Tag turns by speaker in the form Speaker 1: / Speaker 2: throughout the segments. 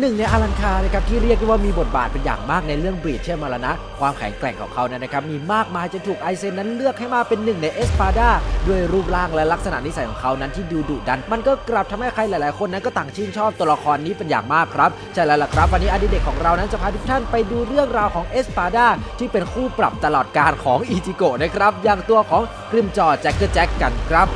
Speaker 1: หนึ่งในอารันคานะครับที่เรียกได้ว่ามีบทบาทเป็นอย่างมากในเรื่องบรีดเช่นมาแล้วนะ ความแข็งแกร่งของเขาเนั้นนะครับมีมากมายจนถูกไอเซนนั้นเลือกให้มาเป็นหนึ่งในเอสปาดาด้วยรูปร่างและลักษณะนิสัยของเขานั้นที่ดูดุดัน มันก็กลับทำให้ใครหลาย ๆ คนนั้นก็ต่างชื่นชอบตัวละครนี้เป็นอย่างมากครับใช่แล้วล่ะครับวันนี้อดีเด็กของเรานั้นจะพาทุกท่านไปดูเรื่องราวของเอสปาดาที่เป็นคู่ปรับตลอดการของอิจิโกะนะครับอย่างตัวของกริมจอแจ็คเกอร์แจ็คกันครับ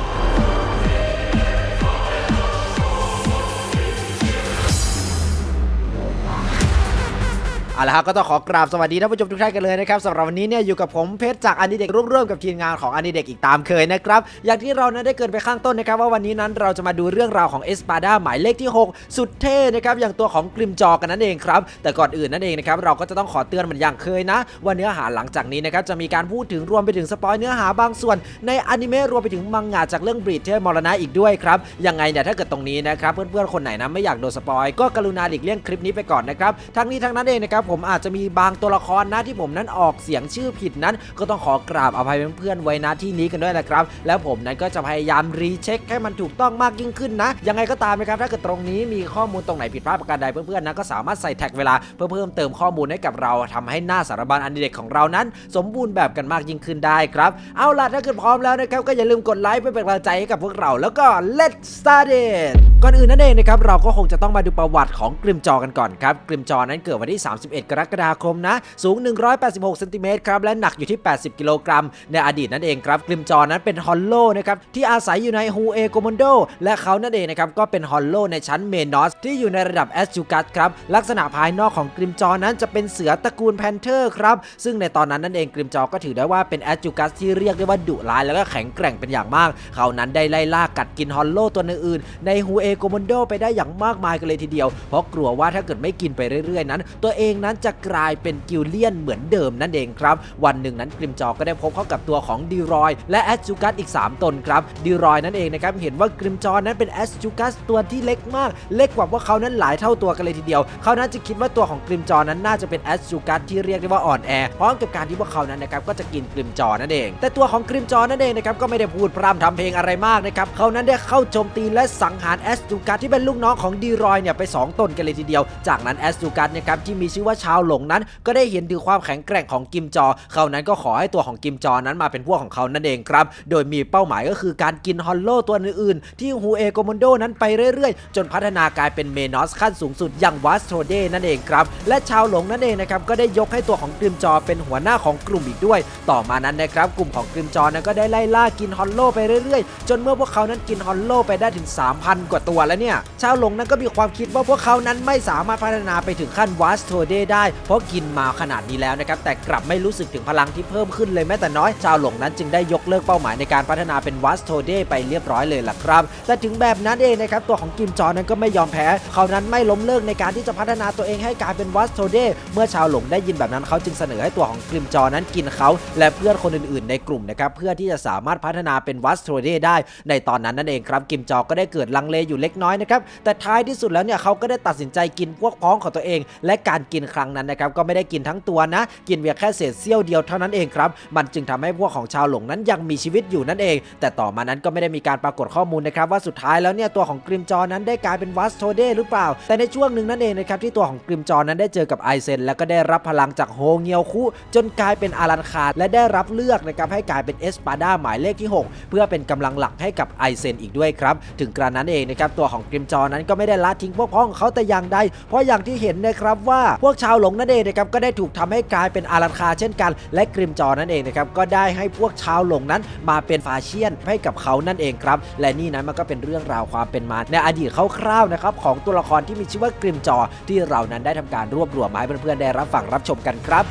Speaker 1: เอาละครับก็ต้องขอกราบสวัสดีท่านผู้ชมทุกท่านกันเลยนะครับสำหรับวันนี้เนี่ยอยู่กับผมเพชรจากอันดีเด็กร่วมร่วมกับทีมงานของอันดีเด็กอีกตามเคยนะครับอย่างที่เรานั้นได้เกินไปข้างต้นนะครับว่าวันนี้นั้นเราจะมาดูเรื่องราวของเอสปาดาหมายเลขที่ 6 สุดเท่นะครับอย่างตัวของกริมจอกันนั่นเองครับแต่ก่อนอื่นนั่นเองนะครับเราก็จะต้องขอเตือนเหมือนอย่างเคยนะ ว่าเนื้อหาหลังจากนี้นะครับจะมีการพูดถึงรวมไปถึงสปอยเนื้อหาบางส่วน ในอนิเมะรวมไปถึงมังงะจากเรื่องบรีดเทอร์มรณะอีกด้วยครับยังไงเนี่ยถ้าเกิดตรงนี้นะครับเพื่อนๆคนไหนนะไม่อยากโดนสปอยก็กรุณาหลีกเลี่ยงคลิปนี้ไปก่อนนะครับทั้งนี้ทั้งนั้นเองนะครับผมอาจจะมีบางตัวละครนะที่ผมนั้นออกเสียงชื่อผิดนั้น ก็ต้องขอกราบอภัยเพื่อนๆไว้นะที่นี้กันด้วยนะครับ แล้วผมนั้นก็จะพยายามรีเช็คให้มันถูกต้องมากยิ่งขึ้นนะ ยังไงก็ตามนะครับถ้าเกิดตรงนี้มีข้อมูลตรงไหนผิดพลาดประการใดเพื่อนๆนะก็สามารถใส่แท็กเวลาเพื่อเพิ่มเติมข้อมูลให้กับเราทำให้หน้าสารบัญอันดีเด็กของเรานั้น สมบูรณ์แบบกันมากยิ่งขึ้นได้ครับเอาล่ะถ้าเกิดพร้อมแล้วนะครับก็อย่าลืมกดไลค์เพื่อเป็นกำลังใจให้กับพวกเราแล้วก็ let's start it ก่อนอื่นนั่นเองนะครับเราก็คงจะต้องมาดูประวัติของกริมจอกันก่อนครับกริมจอนั้นเกิดวันที่31 กรกฎาคมนะ สูง 186เซนติเมตรครับ และหนักอยู่ที่ 80 กิโลกรัม ในอดีตนั่นเองครับกริมจอนั้นเป็นฮอลโลนะครับ ที่อาศัยอยู่ในฮูเอโกมอนโด และเขานั่นเองนะครับ ก็เป็นฮอลโลในชั้นเมนอส ที่อยู่ในระดับแอสจูกัสครับ ลักษณะภายนอกของกริมจอนั้นจะเป็นเสือตระกูลแพนเทอร์ครับ ซึ่งในตอนนั้นนั่นเองกริมจอก็ถือได้ว่าเป็นแอสจูกัสที่เรียกได้ว่าดุร้ายแล้วก็แข็งแกร่งเป็นอย่างมาก เขานั้นได้ไล่ล่ากัดกินฮอลโลตัวอื่นๆในฮูเอโกมอนโดไปได้อย่างมากมายกันเลยทีเดียว เพราะกลัวว่าถ้าเกิดไม่กินไปเรื่อยๆนั้น ตัวเองนั้นจะกลายเป็นกิลเลียนเหมือนเดิมนั่นเองครับ วันหนึ่งนั้นกริมจอก็ได้พบเข้ากับตัวของดีรอย และแอสจูกัสอีก 3 ตนครับดีรอยนั่นเองนะครับเห็นว่ากริมจอนั้นเป็นแอสจูกัสตัวที่เล็กมาก เล็กกว่าพวกเขานั้นหลายเท่าตัวกันเลยทีเดียวเขานั้นจะคิดว่าตัวของกริมจอนั้นน่าจะเป็นแอสจูกัสที่เรียกได้ว่าอ่อนแอพร้อมกับการที่พวกเขานั้นนะครับก็จะกินกริมจอนั่นเอง แต่ตัวของกริมจอนั่นเองนะครับก็ไม่ได้พูดพร่ำทำเพลงอะไรมากนะครับเขานั้นได้เข้าโจมตีและสังหารแอสจูกัสที่เป็นลูกน้องของดีรอยเนี่ยไป 2 ตนกันเลยทีเดียว จากนั้นแอสจูกัสนะครับที่มีชื่อว่าาชาวหลงนั้น ก็ได้เห็นถึงความแข็งแกร่งของกิมจอ เขานั้นก็ขอให้ตัวของกิมจอนั้นมาเป็นพวกของเขานั่นเองครับ โดยมีเป้าหมายก็คือการกินฮอลโลตัวอื่นๆ ที่ฮูเอโกมอนโดนั้นไปเรื่อยๆ จนพัฒนากลายเป็นเมนอสขั้นสูงสุดอย่างวัสโทเดนั่นเองครับ และชาวหลงนั่นเองนะครับก็ได้ยกให้ตัวของกิมจอเป็นหัวหน้าของกลุ่มอีกด้วย ต่อมานั้นนะครับกลุ่มของกิมจอนั้นก็ได้ไล่ล่ากินฮอลโลไปเรื่อยๆ จนเมื่อพวกเขานั้นกินฮอลโลไปได้ถึง 3,000 กว่าตัวแล้วเนี่ยชาวหลงนั้นก็มีความคิดว่าพวกเขานั้นไม่สามารถพัฒนาไปถึงขั้นวัสโทเดได้ เพราะกินมาขนาดนี้แล้วนะครับแต่กลับไม่รู้สึกถึงพลังที่เพิ่มขึ้นเลยแม้แต่น้อย ชาวหลงนั้นจึงได้ยกเลิกเป้าหมายในการพัฒนาเป็นวัสโทเดไปเรียบร้อยเลยล่ะครับแต่ถึงแบบนั้นเองนะครับตัวของกิมจอนั้นก็ไม่ยอมแพ้ เขานั้นไม่ล้มเลิกในการที่จะพัฒนาตัวเองให้กลายเป็นวัสโทเดเมื่อชาวหลงได้ยินแบบนั้นเขาจึงเสนอให้ตัวของกิมจอนั้นกินเขา และเพื่อนคนอื่นๆ ในกลุ่มนะครับเพื่อที่จะสามารถพัฒนาเป็นวัสโทเดได้ ในตอนนั้นนั่นเองครับกิมจอก็ได้เกิดลังเลอยู่เล็กน้อยนะครับแต่ท้ายที่สุดแล้วเนี่ยเขาก็ได้ตัดสินใจกินพวกพ้องของตัวเอง และการกินครั้งนั้นนะครับก็ไม่ได้กินทั้งตัวนะ กินเพียงแค่เศษเสี้ยวเดียวเท่านั้นเองครับ มันจึงทำให้พวกของชาวหลงนั้นยังมีชีวิตอยู่นั่นเอง แต่ต่อมานั้นก็ไม่ได้มีการปรากฏข้อมูลนะครับว่าสุดท้ายแล้วเนี่ยตัวของกริมจอนั้นได้กลายเป็นวัสโทเดหรือเปล่า แต่ในช่วงหนึ่งนั่นเองนะครับที่ตัวของกริมจอนั้นได้เจอกับไอเซน แล้วก็ได้รับพลังจากโฮเงียวคุจนกลายเป็นอารันคาร์และได้รับเลือกนะครับให้กลายเป็นเอสปาดาหมายเลขที่ 6 เพื่อเป็นกำลังหลักให้กับไอเซนอีกด้วยครับ ถึงกระนั้นเองนะครับตัวของกริมจอนั้นก็ไม่ได้ละทิ้งพวกพ้องเขาแต่อย่างใดเพราะอย่างที่เห็นนะครับว่าพวกชาวหลงนั่นเองนะครับก็ได้ถูกทำให้กลายเป็นอารันคาเช่นกัน และกริมจอนั่นเองนะครับก็ได้ให้พวกชาวหลงนั้นมาเป็นฟาเชียนให้กับเขานั่นเองครับ และนี่นั้นมันก็เป็นเรื่องราวความเป็นมาในอดีตคร่าวๆนะครับของตัวละครที่มีชื่อว่ากริมจอที่เรานั้นได้ทำการรวบรวมมาให้เพื่อนๆได้รับฟังรับชมกันครับ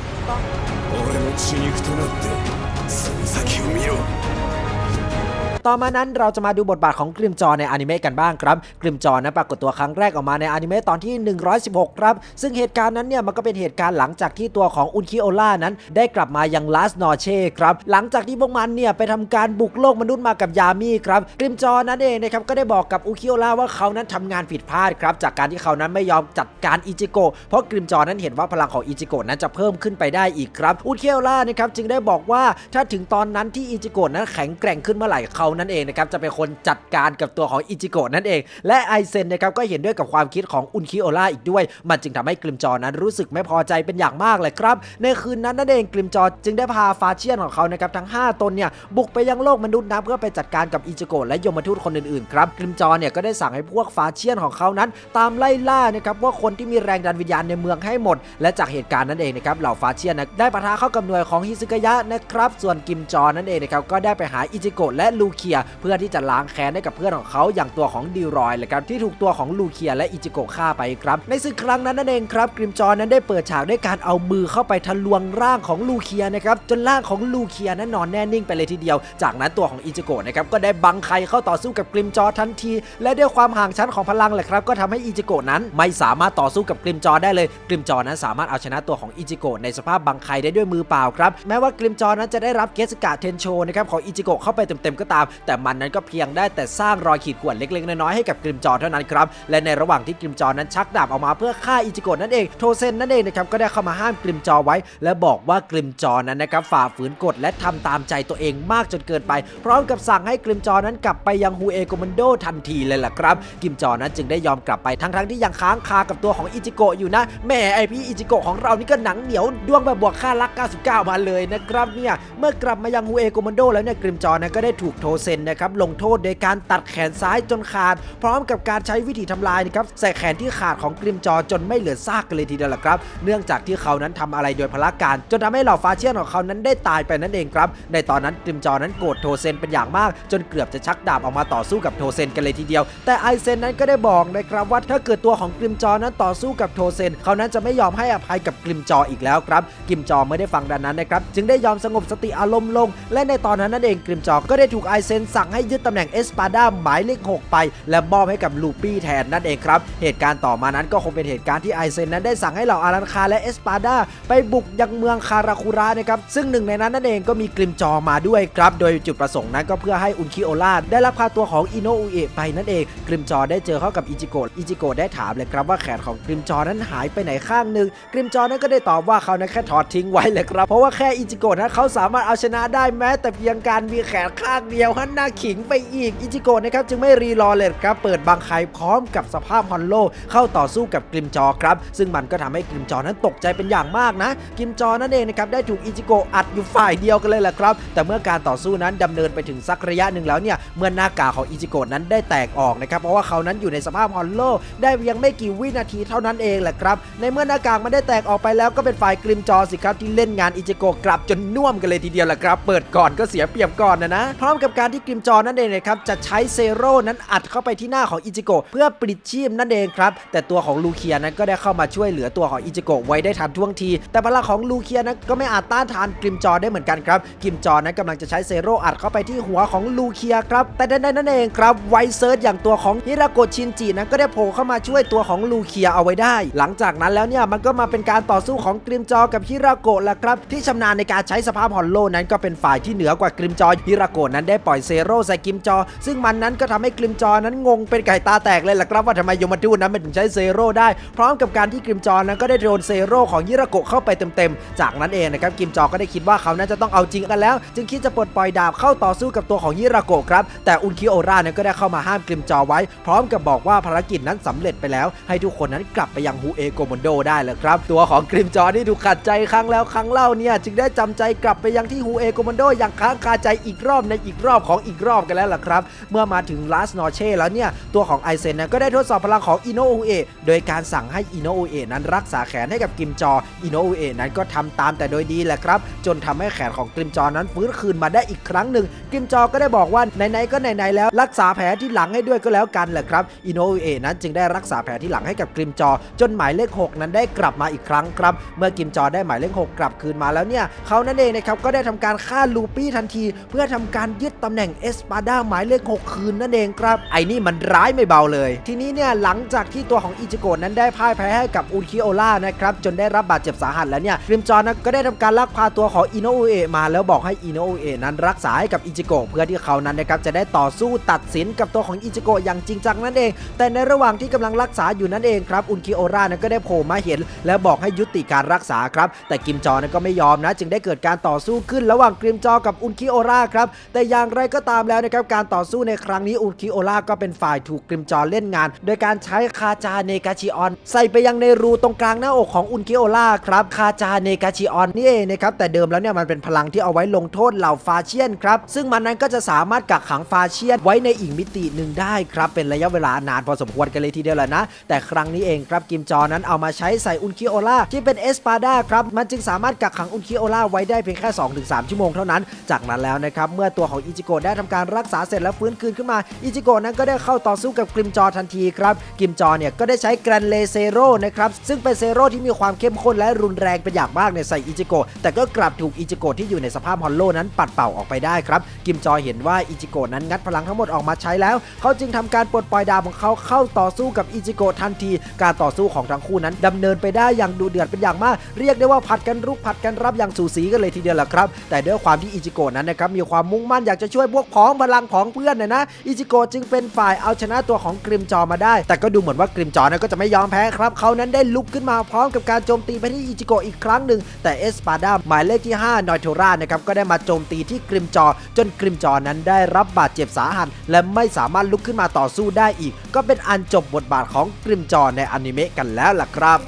Speaker 1: ต่อมานั้นเราจะมาดูบทบาทของกริมจอในอนิเมะกันบ้างครับกริมจอนั้นปรากฏตัวครั้งแรกออกมาในอนิเมะตอนที่ 116 ครับ ซึ่งเหตุการณ์นั้นเนี่ยมันก็เป็นเหตุการณ์หลังจากที่ตัวของอุนคิโอล่านั้น ได้กลับมายังลาสนอเช่ครับ หลังจากที่พวกมันเนี่ยไปทำการบุกโลกมนุษย์มากับยามีครับกริมจอนั้นเองนะครับก็ได้บอกกับอุคิโอล่าว่าเขานั้นทำงานผิดพลาดครับจากการที่เขานั้นไม่ยอมจัดการอิจิโกะเพราะกริมจอนั้นเห็นว่าพลังของอิจิโกะนั้นจะเพิ่มขึ้นไปได้อีกครับอุคิโอล่านะครับจึงได้บอกว่าถ้าถึงตอนนั้นที่อิจิโกะนั้นแข็งแกร่งขึ้นเมื่อไหร่เขานั่นเองนะครับจะเป็นคนจัดการกับตัวของอิจิโกะนั่นเอง และไอเซนนะครับก็เห็นด้วยกับความคิดของอุนคิโอล่าอีกด้วย มันจึงทำให้กลิมจอนั้นรู้สึกไม่พอใจเป็นอย่างมากเลยครับ ในคืนนั้นนั่นเองกลิมจอจึงได้พาฟาเชียนของเขานะครับทั้ง 5 ตนเนี่ยบุกไปยังโลกมนุษย์นะเพื่อไปจัดการกับอิจิโกะและยมทูตคนอื่นๆครับกลิมจอเนี่ยก็ได้สั่งให้พวกฟาเชียนของเขานั้น ตามไล่ล่านะครับว่าคนที่มีแรงดันวิญญาณในเมืองให้หมด และจากเหตุการณ์นั้นเองนะครับเหล่าฟาเชียนนะได้ปะทะเข้ากับหน่วยของฮิซึกยะนะครับส่วนกิมจอนั่นเองนะครับก็ได้ไปหาอิจิโกะและลูเคีย เพื่อที่จะล้างแค้นให้กับเพื่อนของเขาอย่างตัวของดิรอยเลยครับที่ถูกตัวของลูเคียและอิจิโกะฆ่าไปครับ ในศึกครั้งนั้นนั่นเองครับกริมจอนนั้นได้เปิดฉากด้วยการเอามือเข้าไปทะลวงร่างของลูเคียนะครับจนร่างของลูเคียนั้นนอนแน่นิ่งไปเลยทีเดียว จากนั้นตัวของอิจิโกะนะครับก็ได้บังไคเข้าต่อสู้กับกริมจอทันที และด้วยความห่างชั้นของพลังแหละครับก็ทำให้อิจิโกะนั้นไม่สามารถต่อสู้กับกริมจอได้เลยกริมจอนั้นสามารถเอาชนะตัวของอิจิโกะในสภาพบังไคได้ด้วยมือเปล่าครับแม้ว่ากริมจอนั้นจะได้รับเกสกะเทนโชนะครับของอิจิโกะเข้าไปเต็มๆก็ตามแต่มันนั้นก็เพียงได้แต่สร้างรอยขีดข่วนเล็กๆ น้อยๆให้กับกริมจอเท่านั้นครับ และในระหว่างที่กริมจอนั้นชักดาบออกมาเพื่อฆ่าอิจิโกะนั่นเองโทเซนนั่นเองนะครับก็ได้เข้ามาห้ามกริมจอไว้ และบอกว่ากริมจอนั้นนะครับฝ่าฝืนกฎและทำตามใจตัวเองมากจนเกินไป พร้อมกับสั่งให้กริมจอนั้นกลับไปยังฮูเอโกมันโดทันทีเลยล่ะครับกริมจอนั้นจึงได้ยอมกลับไปทั้งๆที่ยังค้างคากับตัวของอิจิโกะอยู่นะแหม่ไอพี่อิจิโกะของเรานี่ก็หนังเหนียวดวงแบบบวกค่ารัก 99 มาเลยนะครับเนี่ยเมื่อกลับมายังฮูเอโกมันโดแล้วเนี่ยกริมจอนั้นก็ได้ถูกโทเซนนะครับลงโทษโดยการตัดแขนซ้ายจนขาด พร้อมกับการใช้วิธีทำลายนะครับใส่แขนที่ขาดของกริมจอจนไม่เหลือซากกันเลยทีเดียวละครับ เนื่องจากที่เขานั้นทำอะไรโดยพละการ จนทำให้เหล่าฟาเชียนของเขานั้นได้ตายไปนั่นเองครับ ในตอนนั้นกริมจอนั้นโกรธโทเซนเป็นอย่างมาก จนเกือบจะชักดาบออกมาต่อสู้กับโทเซนกันเลยทีเดียว แต่ไอเซนนั้นก็ได้บอกนะครับว่าถ้าเกิดตัวของกริมจอนั้นต่อสู้กับโทเซน เขานั้นจะไม่ยอมให้อภัยกับกริมจออีกแล้วครับกริมจอไม่ได้ฟังดังนั้นนะครับจึงได้ยอมสงบสติอารมณ์ลง และในตอนนั้นนั่นเองกริมจอก็ได้ถูกไอเซเซนสั่งให้ยึดตำแหน่งเอสปาด้าหมายเลข 6 ไป และมอบให้กับลูปี้แทนนั่นเองครับ เหตุการณ์ต่อมานั้นก็คงเป็นเหตุการณ์ที่ไอเซนนั้นได้สั่งให้เหล่าอารันคาและเอสปาด้าไปบุกยังเมืองคาราคุระนะครับซึ่งหนึ่งในนั้นนั่นเองก็มีกริมจอมาด้วยครับโดยจุดประสงค์นั้นก็เพื่อให้อุนคิโอล่าได้รับพาตัวของอิโนอุเอะไปนั่นเองกริมจอได้เจอเข้ากับอิจิโกะอิจิโกะได้ถามเลยครับว่าแขนของกริมจอนั้นหายไปไหนข้างหนึ่งกริมจอนั้นก็ได้ตอบว่าเขานั้นแค่ถอดทิ้งไว้เลยครับเพราะว่าแค่อิจิโกะนั้นเขาสามารถเอาชนะได้แม้แต่เพียงการมีแขนข้างเดียวฮันน่าขิงไปอีกอิจิโกะนะครับจึงไม่รีรอเลยครับเปิดบังไคพร้อมกับสภาพฮอนโลเข้าต่อสู้กับกริมจอครับ ซึ่งมันก็ทำให้กริมจอนั้นตกใจเป็นอย่างมากนะกริมจอนั่นเองนะครับได้ถูกอิจิโกะอัดอยู่ฝ่ายเดียวกันเลยแหละครับ แต่เมื่อการต่อสู้นั้นดำเนินไปถึงสักระยะหนึ่งแล้วเนี่ยเมื่อหน้ากากของอิจิโกะนั้นได้แตกออกนะครับเพราะว่าเขานั้นอยู่ในสภาพฮอนโลได้เพียงไม่กี่วินาทีเท่านั้นเองแหละครับ ในเมื่อหน้ากากมันได้แตกออกไปแล้วก็เป็นฝ่ายกริมจอสิครับที่เล่นงานอิจิโกะกลับจนน่วมกันเลยทีเดียวแหละครับ เปิดก่อนก็เสียเปรียบก่อนนะนะพร้อมกับการที่กริมจอนั่นเองนะครับจะใช้เซโร่นั้นอัดเข้าไปที่หน้าของอิจิโกะเพื่อปลิดชีพนั่นเองครับแต่ตัวของลูเคียนั้นก็ได้เข้ามาช่วยเหลือตัวของอิจิโกะไว้ได้ทันท่วงที แต่พลังของลูเคียนั้นก็ไม่อาจต้านทานกริมจอได้เหมือนกันครับกริมจอนั้นกำลังจะใช้เซโร่อัดเข้าไปที่หัวของลูเคียครับแต่ในนั่นเองครับไวเซิร์ชอย่างตัวของฮิราโกชินจินั้นก็ได้โผล่เข้ามาช่วยตัวของลูเคียเอาไว้ได้ หลังจากนั้นแล้วเนี่ยมันก็มาเป็นการต่อสู้ของกริมจอกับฮิราโกะแหละครับที่ชำนาญในการใช้สภาพฮอลโลนั้นก็เป็นฝ่ายที่เหนือกว่ากริมจอฮิราโกะนั้นได้ปล่อยเซโร่ใส่กิมจอ ซึ่งมันนั้นก็ทำให้กิมจอนั้นงงเป็นไก่ตาแตกเลยแหละครับว่าทำไมยมทูตนั้นมันถึงใช้เซโร่ได้ พร้อมกับการที่กิมจอนั้นก็ได้โดนเซโร่ของฮิราโกะเข้าไปเต็มๆ จากนั้นเองนะครับกิมจอก็ได้คิดว่าเขานั้นจะต้องเอาจริงกันแล้ว จึงคิดจะปลดปล่อยดาบเข้าต่อสู้กับตัวของฮิราโกะครับแต่อุนคิโอรานั้นก็ได้เข้ามาห้ามกิมจอไว้ พร้อมกับบอกว่าภารกิจนั้นสำเร็จไปแล้ว ให้ทุกคนนั้นกลับไปยังฮูเอโกมอนโดได้เลยครับตัวของกิมจอที่ถูกขัดใจครั้งแล้วครั้งเล่าเนี่ยจึงได้จำใจกลับไปยังที่ฮูเอโกมอนโดอย่างค้างคาใจอีกรอบในอีกรอบของอีกรอบกันแล้วล่ะครับ เมื่อมาถึงลาสนอเช่แล้วเนี่ย ตัวของไอเซนก็ได้ทดสอบพลังของอิโนอุเอะโดยการสั่งให้อิโนอุเอะนั้นรักษาแขนให้กับกิมจออิโนอุเอะนั้นก็ทำตามแต่โดยดีแหละครับ จนทำให้แขนของกิมจอนั้นฟื้นคืนมาได้อีกครั้งหนึ่งกิมจอก็ได้บอกว่าไหนๆก็ไหนๆแล้ว รักษาแผลที่หลังให้ด้วยก็แล้วกันแหละครับอิโนอุเอะนั้นจึงได้รักษาแผลที่หลังให้กับกิมจอ จนหมายเลข 6 นั้นได้กลับมาอีกครั้งครับ เมื่อกิมจอได้หมายเลข 6 กลับคืนมาแล้วเนี่ยเขานั่นเองนะครับก็ได้ทำการฆ่าลูปี้ทันที เพื่อทำการยึดตำแหน่งเอสปาดาหมายเลข6คืนนั่นเองครับ ไอ้นี่มันร้ายไม่เบาเลย ทีนี้เนี่ยหลังจากที่ตัวของอิจิโกะนั้นได้พ่ายแพ้ให้กับอุนคิโอล่านะครับจนได้รับบาดเจ็บสาหัสแล้วเนี่ยกริมจอนะก็ได้ทำการลักพาตัวของอิโนอุเอะมาแล้วบอกให้อิโนอุเอะนั้นรักษาให้กับอิจิโกะเพื่อที่เขานั้นนะครับจะได้ต่อสู้ตัดสินกับตัวของอิจิโกะอย่างจริงจังนั่นเอง แต่ในระหว่างที่กำลังรักษาอยู่นั่นเองครับอุนคิโอล่านั้นก็ได้โผล่มาเห็น แล้วบอกให้ยุติการรักษาครับ แต่กิมจอนั้นก็ไม่ยอมนะ จึงได้เกิดการต่อสู้ขึ้นระหว่างกริมจอกับอุนคิโอล่าครับแต่อย่างไรไรก็ตามแล้วนะครับการต่อสู้ในครั้งนี้อุคิโอล่าก็เป็นฝ่ายถูกกริมจอเล่นงาน โดยการใช้คาจาเนกาชิออน ใส่ไปยังในรูตรงกลางหน้าอกของอุนคิโอล่าครับคาจาเนกาชิออนนี่เองนะครับแต่เดิมแล้วเนี่ยมันเป็นพลังที่เอาไว้ลงโทษเหล่าฟาเชียนครับซึ่งมันนั้นก็จะสามารถกักขังฟาเชียนไว้ในอีกมิติหนึ่งได้ครับเป็นระยะเวลานานพอสมควรกันเลยทีเดียวแหละนะ แต่ครั้งนี้เองครับกิมจอนั้นเอามาใช้ใส่อุนคิโอล่าที่เป็นเอสปาดาครับมันจึงสามารถกักขังอุนคิโอล่าไว้ได้เพียงแค่ 2-3 ชั่วโมงเท่านั้น จากนั้นแล้วนะครับเมื่อตัวของอิจิโกะได้ทำการรักษาเสร็จแล้วฟื้นคืนขึ้นมา อิจิโกะนั้นก็ได้เข้าต่อสู้กับกริมจอทันทีครับ กริมจอเนี่ยก็ได้ใช้แกรนเลเซโร่นะครับ ซึ่งเป็นเซโร่ที่มีความเข้มข้นและรุนแรงเป็นอย่างมากในใส่อิจิโกะ แต่ก็กลับถูกอิจิโกะที่อยู่ในสภาพฮอลโลนั้นปัดเป่าออกไปได้ครับ กิมจอเห็นว่าอิจิโกะนั้นงัดพลังทั้งหมดออกมาใช้แล้ว เขาจึงทำการปลดปล่อยดาบของเขาเข้าต่อสู้กับอิจิโกะทันที การต่อสู้ของทั้งคู่นั้นดำเนินไปได้อย่างดูเดือดเป็นอย่างมาก เรียกได้ว่าผัดกันรุกผัดกันรับอย่างสูสีกันเลยทีเดียวแหละครับ แต่ด้วยความที่อิจิโกะนั้นนะครับมีความมุ่งมั่นอยากจะช่วยพวกพ้องพลังของเพื่อนนะนะอิจิโกะจึงเป็นฝ่ายเอาชนะตัวของกริมจอมาได้ แต่ก็ดูเหมือนว่ากริมจอนั้นก็จะไม่ยอมแพ้ครับ เขานั้นได้ลุกขึ้นมาพร้อมกับการโจมตีไปที่อิจิโกะอีกครั้งหนึ่งแต่เอสปาดาหมายเลขที่ 5 นอยโทรานะครับก็ได้มาโจมตีที่กริมจอ จนกริมจอนั้นได้รับบาดเจ็บสาหัสและไม่สามารถลุกขึ้นมาต่อสู้ได้อีก ก็เป็นอันจบบทบาทของกริมจอในอนิเมะกันแล้วล่ะครับ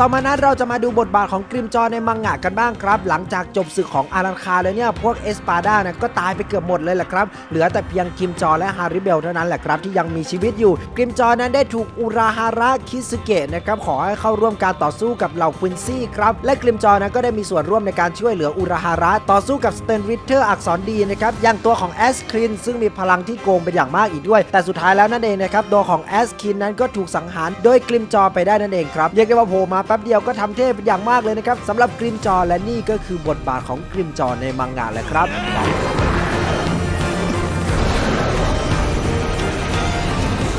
Speaker 1: ต่อมานั้นเราจะมาดูบทบาทของกริมจอในมังงะกันบ้างครับ หลังจากจบศึกของอารันคาแล้วเนี่ยพวกเอสปาดานะก็ตายไปเกือบหมดเลยแหละครับ เหลือแต่เพียงกิมจอและฮาริเบลเท่านั้นแหละครับที่ยังมีชีวิตอยู่กริมจอนั้นได้ถูกอุราฮาระคิสึเกะนะครับขอให้เข้าร่วมการต่อสู้กับเหล่าควินซี่ครับและกริมจอนั้นก็ได้มีส่วนร่วมในการช่วยเหลืออุราฮาระต่อสู้กับสเตนริเทอร์อักษรดีนะครับอย่างตัวของแอสครินซึ่งมีพลังที่โกงเป็นอย่างมากอีกด้วย แต่สุดท้ายแล้วนั่นเองนะครับตัวของแอสคินนั้นก็ถูกสังหารโดยกริมจอไปได้นั่นเองครับเรียกได้ว่าโผล่มาแป๊บเดียวก็ทำเทพเป็นอย่างมากเลยนะครับสำหรับกริมจอและนี่ก็คือบทบาทของกริมจอในมังงะแหละครับ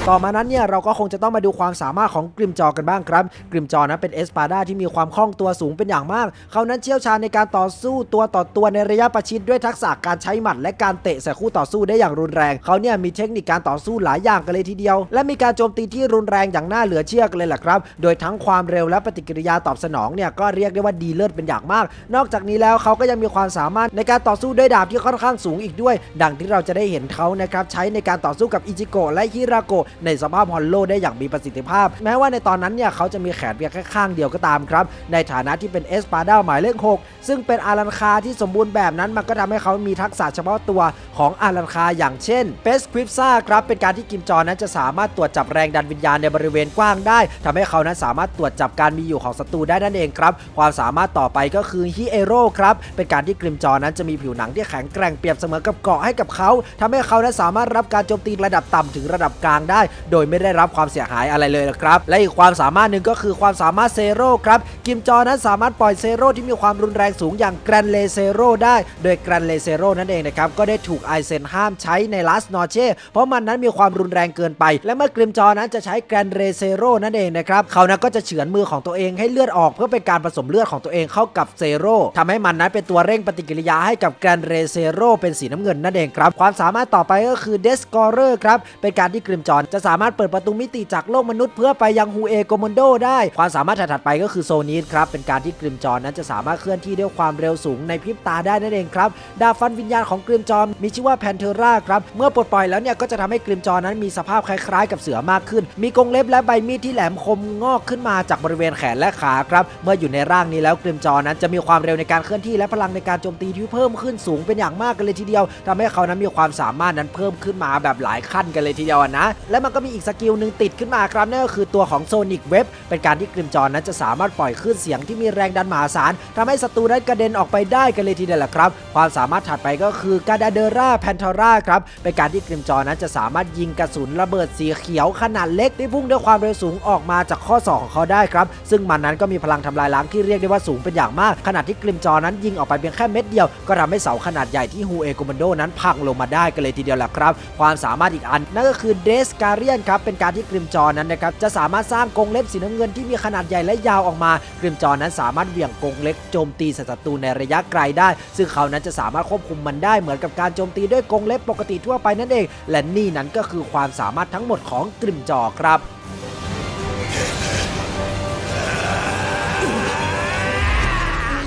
Speaker 1: ต่อมานั้นเนี่ยเราก็คงจะต้องมาดูความสามารถของกริมจอกันบ้างครับกริมจอนั้นเป็นเอสปาดาที่มีความคล่องตัวสูงเป็นอย่างมาก เขานั้นเชี่ยวชาญในการต่อสู้ตัวต่อตัวในระยะประชิดด้วยทักษะการใช้หมัดและการเตะใส่คู่ต่อสู้ได้อย่างรุนแรง เขาเนี่ยมีเทคนิคการต่อสู้หลายอย่างกันเลยทีเดียว และมีการโจมตีที่รุนแรงอย่างน่าเหลือเชื่อกันเลยแหละครับ โดยทั้งความเร็วและปฏิกิริยาตอบสนองเนี่ยก็เรียกได้ว่าดีเลิศเป็นอย่างมาก นอกจากนี้แล้วเขาก็ยังมีความสามารถในการต่อสู้ด้วยดาบที่ค่อนข้างสูงอีกด้วย ดังที่เราจะได้เห็นเขานะครับใช้ในการต่อสู้กับอิจิโกะและฮิราโกะในสภาพฮอลโลได้อย่างมีประสิทธิภาพ แม้ว่าในตอนนั้นเนี่ยเขาจะมีแขนเพียงแค่ข้างเดียวก็ตามครับ ในฐานะที่เป็นเอสปาดาหมายเลข6ซึ่งเป็นอารันคาที่สมบูรณ์แบบนั้น มันก็ทำให้เขามีทักษะเฉพาะตัวของอารันคาอย่างเช่นเปสควิปซ่าครับเป็นการที่กิมจอนั้นจะสามารถตรวจจับแรงดันวิญญาณในบริเวณกว้างได้ทำให้เขานั้นสามารถตรวจจับการมีอยู่ของศัตรูได้นั่นเองครับ ความสามารถต่อไปก็คือฮิเอโร่ครับเป็นการที่กิมจอนั้นจะมีผิวหนังที่แข็งแกร่งเปรียบเสมอกับเกาะให้กับเขาทำให้เขานั้นสามารถรับการโจมตีระดับต่ำถึงระดับกลางได้โดยไม่ได้รับความเสียหายอะไรเลยนะครับ และอีกความสามารถหนึ่งก็คือความสามารถเซโร่ครับ กิมจอนั้นสามารถปล่อยเซโร่ที่มีความรุนแรงสูงอย่างแกรนเลเซโร่ได้ โดยแกรนเลเซโร่นั่นเองนะครับ ก็ได้ถูกไอเซนห้ามใช้ในลัสนอเช่ เพราะมันนั้นมีความรุนแรงเกินไป และเมื่อกิมจอนั้นจะใช้แกรนเลเซโร่นั่นเองนะครับ เขานั้นก็จะเฉือนมือของตัวเองให้เลือดออก เพื่อเป็นการผสมเลือดของตัวเองเข้ากับเซโร่ทำให้มันนั้นเป็นตัวเร่งปฏิกิริยาให้กับแกรนเรเซโร่เป็นสีน้ำเงินนั่นเองครับ ความสามารถต่อไปก็คือเดสกอร์เรอร์ครับ เป็นการที่กริมจอนจะสามารถเปิดประตูมิติจากโลกมนุษย์เพื่อไปยังฮูเอโกมอนโดได้ ความสามารถถัดไปก็คือโซนีสครับ เป็นการที่กริมจอนนั้นจะสามารถเคลื่อนที่ด้วยความเร็วสูงในพริบตาได้นั่นเองครับ ดาบฟันวิญญาณของกริมจอนมีชื่อว่าแพนเทอร่าครับ เมื่อปลดปล่อยแล้วเนี่ยก็จะทำให้กริมจอนนั้นมีสภาพคล้ายๆ กับเสือมากขึ้น มีกรงเล็บและใบมีดที่แหลมคมงอกขึ้นมาจากบริเวณแขนและขาครับ เมื่ออยู่ในร่างนี้แล้วกริมจอนนั้นจะมีความเร็วในการเคลื่อนที่และพลังในการโจมตีที่เพิ่มขึ้นสูงเป็นอย่างมากกันเลยทีเดียวทำให้เขานั้นมีความสามารถนั้นเพิ่มขึ้นมาแบบหลายขั้นกันเลยทีเดียวนะและมันก็มีอีกสกิลหนึ่งติดขึ้นมาครับนั่นก็คือตัวของโซนิกเว็บเป็นการที่กริมจอนนั้นจะสามารถปล่อยคลื่นเสียงที่มีแรงดันมหาศาลทำให้ศัตรูนั้นกระเด็นออกไปได้กันเลยทีเดียวแหละครับ ความสามารถถัดไปก็คือกาดาเดราแพนทอร่าครับเป็นการที่กริมจอนนั้นจะสามารถยิงกระสุนระเบิดสีเขียวขนาดเล็กที่พุ่งด้วยความเร็วสูงออกมาจากข้อศอกของเขาได้ครับ ซึ่งมันนั้นก็มีพลังทำลายล้างที่เรียกได้ว่าสูงเป็นอย่างมาก ขณะที่กริมจอนั้นยิงออกไปเพียงแค่เม็ดเดียว ก็ทำให้เสาขนาดใหญ่ที่ฮูเอโกมันโดนั้นพังลงมาได้กันเลยทีเดียวแหละครับ ความสามารถอีกอันนั่นก็คือเดสกาเรียนครับเป็นการที่กริมจอนั้นนะครับจะสามารถสร้างกรงเล็บสีน้ำเงินที่มีขนาดใหญ่และยาวออกมา กริมจอนั้นสามารถเหวี่ยงกรงเล็บโจมตีศัตรูในระยะไกลได้ ซึ่งเขานั้นจะสามารถควบคุมมันได้เหมือนกับการโจมตีด้วยกรงเล็บปกติทั่วไปนั่นเอง และนี่นั้นก็คือความสามารถทั้งหมดของกริมจอครับ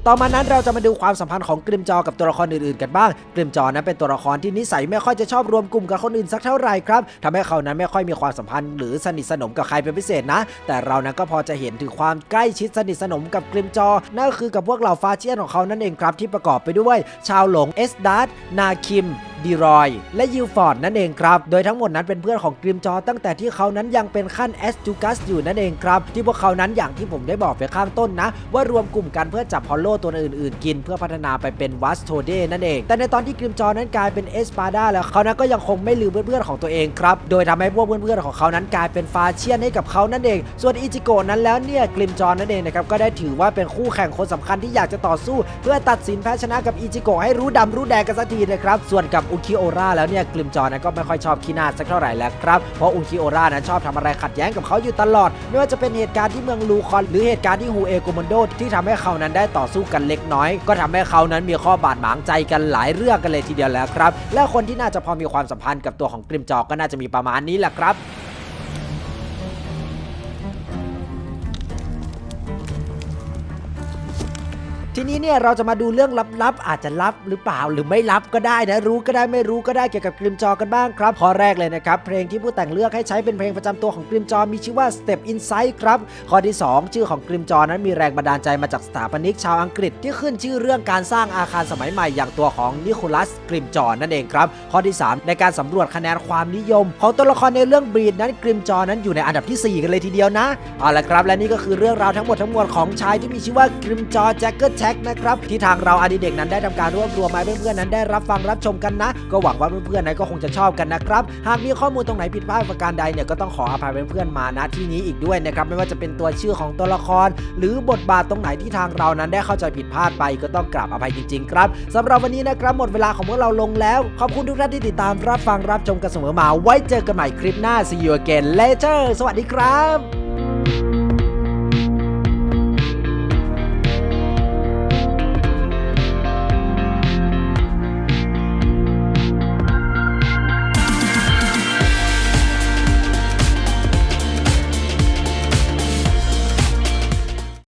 Speaker 1: ต่อมานั้นเราจะมาดูความสัมพันธ์ของกริมจอกับตัวละครอื่นๆกันบ้าง กริมจอนั้นเป็นตัวละครที่นิสัยไม่ค่อยจะชอบรวมกลุ่มกับคนอื่นสักเท่าไหร่ครับทำให้เขานั้นไม่ค่อยมีความสัมพันธ์หรือสนิทสนมกับใครเป็นพิเศษนะ แต่เรานั้นก็พอจะเห็นถึงความใกล้ชิดสนิทสนมกับกริมจอ นั่นก็คือกับพวกเหล่าฟาเชียนของเขานั่นเองครับที่ประกอบไปด้วย ชาวหลงเอสดาร์นาคิมดีรอย และยิวฟอร์ดนั่นเองครับ โดยทั้งหมดนั้นเป็นเพื่อนของกริมจอตั้งแต่ที่เขานั้นยังเป็นขั้นแอสจูกัสอยู่นั่นเองครับ ที่พวกเขานั้นอย่างที่ผมได้บอกไปข้างต้นนะ ว่ารวมกลุ่มกันเพื่อจับฮอลโลตัวอื่นๆ กิน เพื่อพัฒนาไปเป็นวัสโทเดนั่นเอง แต่ในตอนที่กริมจอนั้นกลายเป็นเอสปาดาแล้วเขานั้นก็ยังคงไม่ลืมเพื่อนๆของตัวเองครับ โดยทำให้พวกเพื่อนๆของเขานั้นกลายเป็นฟาเชียนให้กับเขานั่นเอง ส่วนอิจิโกะนั้นแล้วเนี่ยกริมจอนั่นเองนะครับก็ได้ถือว่าเป็นคู่แข่งคนสำคัญที่อยากจะต่อสู้ เพื่อตัดสินแพ้ชนะกับอิจิโกะให้รู้ดำรู้แดงกันสักทีนะครับส่วนกับอุคิโอราแล้วเนี่ยกลิมจอนก็ไม่ค่อยชอบคีนาสักเท่าไหร่แล้วครับเพราะอุคิโอรานะชอบทำอะไรขัดแย้งกับเขาอยู่ตลอด ไม่ว่าจะเป็นเหตุการณ์ที่เมืองลูคอน หรือเหตุการณ์ที่ฮูเอโกมอนโดที่ทำให้เขานั้นได้ต่อสู้กันเล็กน้อย ก็ทำให้เขานั้นมีข้อบาดหมางใจกันหลายเรื่องกันเลยทีเดียวแล้วครับและคนที่น่าจะพอมีความสัมพันธ์กับตัวของกลิมจอก็น่าจะมีประมาณนี้แหละครับ ทีนี้เนี่ยเราจะมาดูเรื่องลับๆ อาจจะลับหรือเปล่าหรือไม่ลับก็ได้นะรู้ก็ได้ไม่รู้ก็ได้เกี่ยวกับกริมจอกันบ้างครับข้อแรกเลยนะครับเพลงที่ผู้แต่งเลือกให้ใช้เป็นเพลงประจำตัวของกริมจอมีชื่อว่า Step Inside ครับข้อที่ 2 ชื่อของกริมจอนั้นมีแรงบันดาลใจมาจากสถาปนิกชาวอังกฤษที่ขึ้นชื่อเรื่องการสร้างอาคารสมัยใหม่อย่างตัวของนิโคลัสกริมจอนั่นเองครับข้อที่ 3 ในการสำรวจคะแนนความนิยม ของตัวละครในเรื่องบรีดนั้นกริมจอนั้นอยู่ในอันดับทีสี่ 4 กันเลยทีเดียวนะเอาละครับและนี่ก็คือเรื่องราวทั้งหมดทั้งมวลของชายที่มีชื่อว่ากริมจอแจ็คเกอร์แช็กนะครับที่ทางเราอดีเด็กนั้นได้ทำการรวบรวมมาเพื่อนๆนั้นได้รับฟังรับชมกันนะ ก็หวังว่าเพื่อนๆนั้นก็คงจะชอบกันนะครับหากมีข้อมูลตรงไหนผิดพลาดประการใดเนี่ยก็ต้องขออภัยเพื่อนๆมาณที่นี้อีกด้วยนะครับไม่ว่าจะเป็นตัวชื่อของตัวละคร หรือบทบาทตรงไหนที่ทางเรานั้นได้เข้าใจผิดพลาดไป ก็ต้องกราบอภัยจริงๆครับสำหรับวันนี้นะครับหมดเวลาของพวกเราลงแล้วขอบคุณทุกท่านที่ติดตามรับฟังรับชมกันเสมอมาไว้เจอกันใหม่คลิปหน้า see you again later สวัสดีครับ